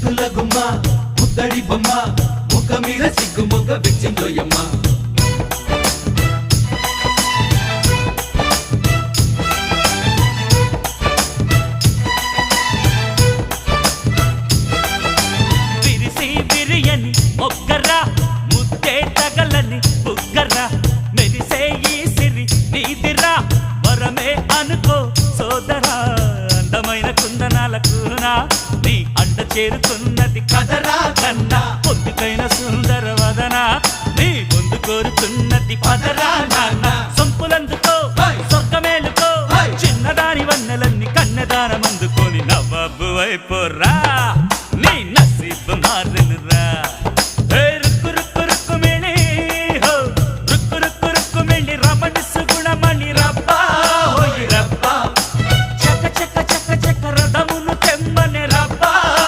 ముద్దుల గుమ్మ ముద్దడి బొమ్మ ముఖ మీద సిగ్గు మొగ్గ విచ్చిందోయమ్మ విరిసి విరియని మొగ్గరా ముద్దే తగలని బుగ్గరా. మెరిసే ఈ సిరి నీదిరా వరమే అనుకో సోదరా అందమైన కుందనాల కూనా. చేరుతున్నది కదరా కన్నా. పొద్దుకైన సుందర వదన. నీ ముందు కోరుతున్నది పదరా నాన్న. సొంపులందుకో స్వర్గమేలుకో. చిన్నదాని వన్నెలన్నీ కన్నెదానం అందుకొని నవ్వబ్బు మారెనురా